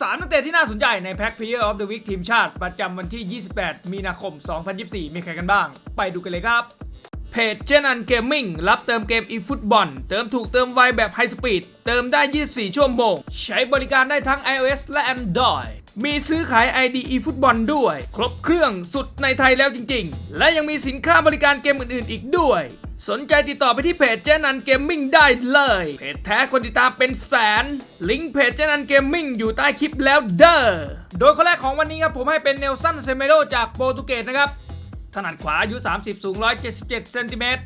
3นักเตะที่น่าสนใจในแพ็ค Player of the Week ทีมชาติ ประจำวันที่ 28 มีนาคม 2024 มีใครกันบ้าง ไปดูกันเลยครับ เพจเจนันเกมมิ่งรับเติมเกมอีฟุตบอลเติมถูกเติมไวแบบไฮสปีดเติมได้ 24 ชั่วโมง ใช้บริการได้ทั้ง iOS และ Android มีซื้อขาย ID อีฟุตบอลด้วย ครบเครื่องสุดในไทยแล้วจริง ๆ และยังมีสินค้าบริการเกมอื่น ๆ อีกด้วย สนใจติดต่อไปที่เพจเจนันเกมมิ่งได้เลย เพจแท้คนติดตามเป็นแสน ลิงก์เพจเจนันเกมมิ่งอยู่ใต้คลิปแล้วเด้อ โดยคนแรกของวันนี้ครับผมให้เป็นเนลสันเซเมโดจากโปรตุเกสนะครับ ถนัดขวาอายุ 30 สูง 177เซนติเมตร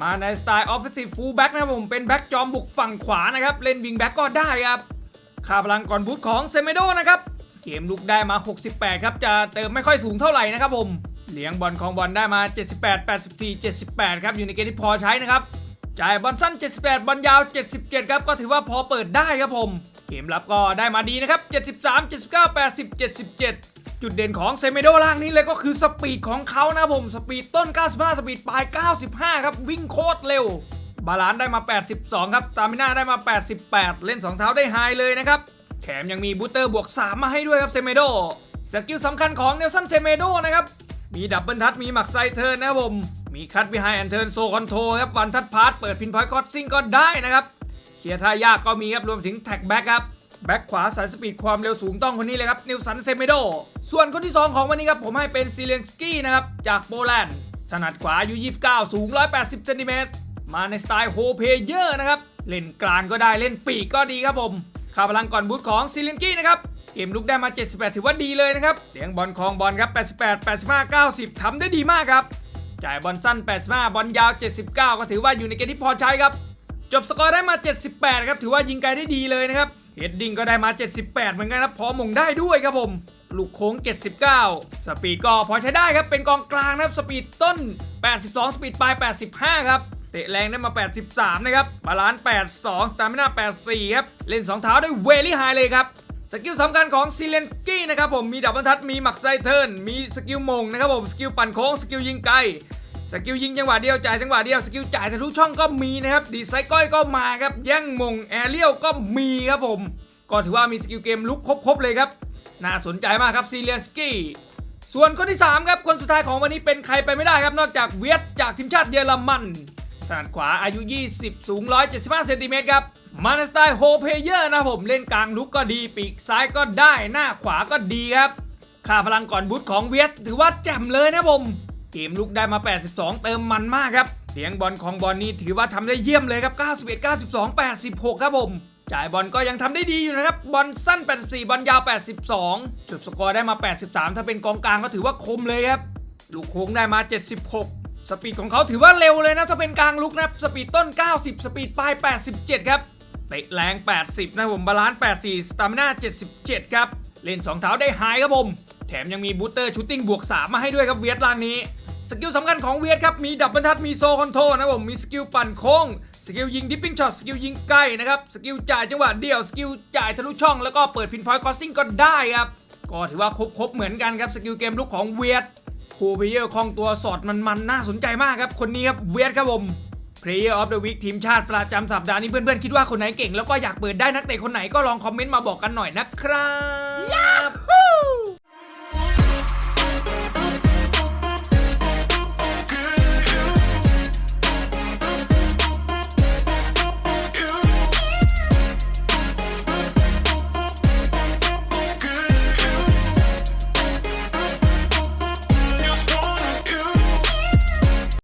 มาในสไตล์ออฟฟิศฟูลแบ็กนะครับผม เป็นแบ็กจอมบุกฝั่งขวานะครับ เล่นวิงแบ็กก็ได้ครับค่าพลังก่อนบูทของเซเมโดนะครับ เกมลุกได้มา 68 ครับจะเติมไม่ค่อยสูงเท่าไหร่นะครับผมเลี้ยงบอลของบอลได้มา 78 84 78 ครับอยู่ในเกมที่พอใช้นะครับจ่ายบอลสั้น 78 บอลยาว 77 ครับก็ถือว่าพอเปิดได้ครับผม เกมรับก็ได้มาดีนะครับ 73 79 80 77 จุดเด่นของเซเมโดล่างนี้เลยก็คือสปีดของเขานะครับผมสปีดต้น 95 สปีดปลาย 95 ครับวิ่งโคตรเร็ว บาลานได้มา 82 ครับตามิน่าได้มา 88 เล่น 2 เท้าได้ไฮเลยนะครับ แถมยังมีบูสเตอร์บวก 3 มาให้ด้วยครับเซเมโดสกิลสำคัญของเนลสันเซเมโดนะครับ มีดับเบิลทัชมีหมักไซเทิร์นนะครับผม มีคัตบิไฮแอนเทิร์นโซคอนโทรครับวันทัชพาร์ตเปิดพินพอยต์คอสซิ่งก็ได้นะครับเคลียร์ท่ายากก็มีครับรวมถึงแท็กแบ็กครับแบ็กขวาสายสปีดความเร็วสูงต้องคนนี้เลยครับนิวสันเซเมโดส่วนคนที่ 2 ของวันนี้ครับผมให้เป็นซีเลนสกี้นะครับจากโปแลนด์ถนัดขวาอายุ29 สูง 180เซนติเมตรมาในสไตล์โฮเพเยอร์นะครับ เล่นกลางก็ได้เล่นปีกก็ดีครับผม ค่าพลังก่อนบูทของซีเลนกี้นะครับ เกมลุกได้มา 78 ถือว่าดีเลยนะครับเลี้ยงบอลคลองบอลครับ 88 85 90ทำได้ดีมากครับ จ่ายบอลสั้น 85 บอลยาว 79 ก็ถือว่าอยู่ในเกณฑ์ที่พอใช้ครับ จบสกอร์ได้มา 78 ครับ ถือว่ายิงไกลได้ดีเลยนะครับ เฮดดิ้งก็ได้มา 78 เหมือนกันครับพอมงได้ด้วยครับผม ลูกโค้ง 79 สปีดก็พอใช้ได้ครับ เป็นกองกลางนะครับ สปีดต้น 82 สปีดปลาย 85 ครับ เตะแรงได้มา 83 นะครับ บาลานซ์ 82 สตามิน่า 84 ครับ เล่น 2 เท้าได้เวลี่ไฮเลยครับ สกิลสำคัญของซีเลนกี้นะครับผม มีดับบเบิลทัชมีหมักไซเทิร์น มีสกิลมงนะครับผม สกิลปั่นโค้ง สกิลยิงไกล สกิลยิงจังหวะเดียว จ่ายจังหวะเดียว สกิลจ่ายทะลุช่องก็มีนะครับ ดีไซน์ก้อยก็มาครับ แย่งมง แอเรียลก็มีครับผม ก็ถือว่ามีสกิลเกมลุกครบๆเลยครับ น่าสนใจมากครับซีเลียสกี้ส่วนคนที่ 3 ครับ คนสุดท้ายของวันนี้เป็นใครไปไม่ได้ครับ นอกจากเวียสจากทีมชาติเยอรมัน ถนัดขวาอายุ 20 สูง 175 เซนติเมตรครับ มาในสไตล์โฮเพเยอร์นะผมเล่นกลางลุกก็ดี ปีกซ้ายก็ได้หน้าขวาก็ดีครับค่าพลังก่อนบูทของเวียสถือว่าแจ่มเลยนะผม เกมลุกได้มา 82 เติมมันมากครับเลี้ยงบอลของบอลนี่ถือว่าทำได้เยี่ยมเลยครับ 91 92 86 ครับผม จ่ายบอลก็ยังทำได้ดีอยู่นะครับ บอลสั้น 84 บอลยาว 82 จุดสกอร์ได้มา 83 ถ้าเป็นกองกลางก็ถือว่าคมเลยครับ ลูกโค้งได้มา 76 สปีดของเขาถือว่าเร็วเลยนะ ถ้าเป็นกลางลุกนะสปีดต้น 90 สปีดปลาย 87 ครับเตะแรง 80 นะผมบาลานซ์84 สตามิน่า 77 ครับ เล่น 2 เท้าได้ไฮครับผม แถมยังมีบูสเตอร์ชูตติ้งบวก 3 มาให้ด้วยครับเวียดล่างนี้ สกิลสำคัญของเวียดครับ มีดับบิลทัชมีโซคอนโทรนะผม มีสกิลปั่นโค้ง สกิลยิงดิปปิ้งช็อต สกิลยิงใกล้นะครับ สกิลจ่ายจังหวะเดี่ยว สกิลจ่ายทะลุช่อง แล้วก็เปิดพินพอยต์คอสซิ่งก็ได้ครับ ก็ถือว่าครบๆเหมือนกันครับ สกิลเกมลุกของเวียด โคเบเยอร์คล่องตัวสอดมันๆนน่าสนใจมากครับ คนนี้ครับเวียดครับผม Player of the Week ทีมชาติประจำสัปดาห์นี้เพื่อนๆ คิดว่าคนไหนเก่งแล้วก็อยากเปิดได้นักเตะคนไหนก็ลองคอมเมนต์มาบอกกันหน่อยนะครับ